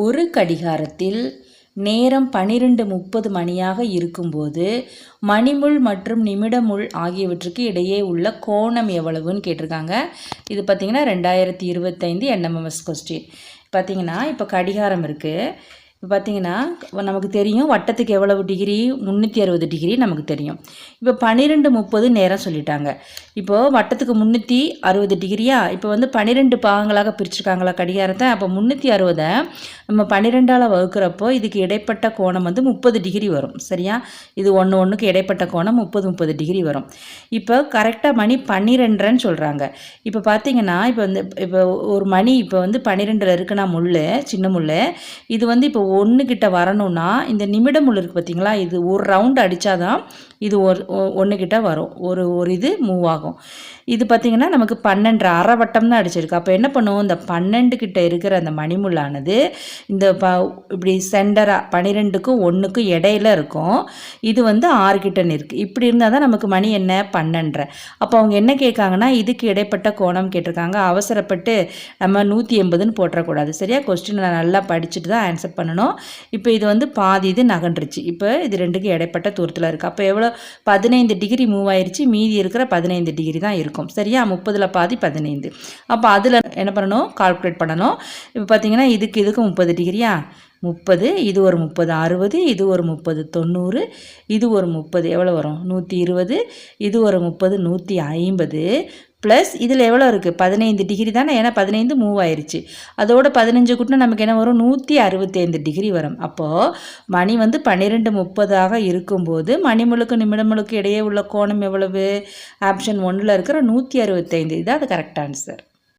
ஒரு கடிகாரத்தில் நேரம் பனிரெண்டு முப்பது மணியாக இருக்கும்போது மணிமுள் மற்றும் நிமிடமுள் ஆகியவற்றுக்கு இடையே உள்ள கோணம் எவ்வளவுன்னு கேட்டிருக்காங்க. இது பார்த்திங்கன்னா ரெண்டாயிரத்தி இருபத்தைந்து என்எம்எம்எஸ் கொஸ்டின் பார்த்திங்கன்னா இப்போ கடிகாரம் இருக்குது இப்போ பார்த்தீங்கன்னா நமக்கு தெரியும் வட்டத்துக்கு எவ்வளவு டிகிரி முந்நூற்றி அறுபது டிகிரி நமக்கு தெரியும். இப்போ பன்னிரெண்டு முப்பது நேரம் சொல்லிட்டாங்க. இப்போது வட்டத்துக்கு முந்நூற்றி அறுபது டிகிரியா இப்போ வந்து பன்னிரெண்டு பாகங்களாக பிரிச்சுருக்காங்களா கடிகாரத்தை? அப்போ முந்நூற்றி அறுபதை நம்ம பன்னிரெண்டால் வகுக்கிறப்போ இதுக்கு இடைப்பட்ட கோணம் வந்து முப்பது டிகிரி வரும். சரியா? இது ஒன்று ஒன்றுக்கு இடைப்பட்ட கோணம் முப்பது முப்பது டிகிரி வரும். இப்போ கரெக்டாக மணி பன்னிரெண்டுன்னு சொல்கிறாங்க இப்போ பார்த்தீங்கன்னா இப்போ வந்து இப்போ ஒரு மணி இப்போ வந்து பன்னிரெண்டில் இருக்குன்னா முள் சின்ன முள் இது வந்து இப்போ ஒன்று கிட்ட வரணும்னா இந்த நிமிடம் முள் இருக்குது பார்த்தீங்களா இது ஒரு ரவுண்ட் அடித்தாதான் இது ஒரு ஒன்று கிட்ட வரும். ஒரு ஒரு இது மூவ் ஆகும். இது பார்த்திங்கன்னா நமக்கு பன்னெண்டு அரை வட்டம் தான் அடிச்சிருக்கு. அப்போ என்ன பண்ணுவோம்? இந்த பன்னெண்டு கிட்ட இருக்கிற அந்த மணிமுள்ளானது இந்த ப இப்படி சென்டராக பன்னிரெண்டுக்கும் ஒன்றுக்கும் இடையில இருக்கும். இது வந்து ஆறு கிட்டன்னு இருக்குது இப்படி இருந்தால் தான் நமக்கு மணி என்ன? பன்னெண்டரை. அப்போ அவங்க என்ன கேட்காங்கன்னா இதுக்கு இடைப்பட்ட கோணம் கேட்டிருக்காங்க. அவசரப்பட்டு நம்ம நூற்றி எண்பதுன்னு போட்டுறக்கூடாது. சரியா? கொஸ்டின் நான் நல்லா படிச்சுட்டு தான் ஆன்சர் பண்ணணும். இப்போ இது வந்து பாதி இது நகன்றுச்சு. இப்போ இது ரெண்டுக்கும் இடைப்பட்ட தூரத்தில் இருக்குது அப்போ எவ்வளோ? பதினைந்து டிகிரி மூவ் ஆயிடுச்சு மீதி இருக்கிற பதினைந்து டிகிரி தான் இருக்கும். சரியா? முப்பதில் பாதி பதினைந்து. அப்போ அதில் என்ன பண்ணணும்? கால்குலேட் பண்ணணும். இப்போ பார்த்தீங்கன்னா இதுக்கு இதுக்கு முப்பது டிகிரியா? முப்பது. இது ஒரு முப்பது அறுபது. இது ஒரு முப்பது தொண்ணூறு. இது ஒரு முப்பது. எவ்வளோ வரும்? நூற்றி இருபது. இது ஒரு முப்பது. நூற்றி ஐம்பது. ப்ளஸ் இதில் எவ்வளோ இருக்குது பதினைந்து டிகிரி தானே? ஏன்னா பதினைந்து மூவ் ஆயிடுச்சு அதோட பதினஞ்சு கூட்டினா நமக்கு என்ன வரும்? நூற்றி அறுபத்தைந்து டிகிரி வரும். அப்போது மணி வந்து பன்னிரெண்டு முப்பதாக இருக்கும்போது மணிமுழுக்கு நிமிடமுழுக்கு இடையே உள்ள கோணம் எவ்வளவு? ஆப்ஷன் ஒன்றில் இருக்கிற நூற்றி அறுபத்தைந்து. இது அது கரெக்ட் ஆன்சர்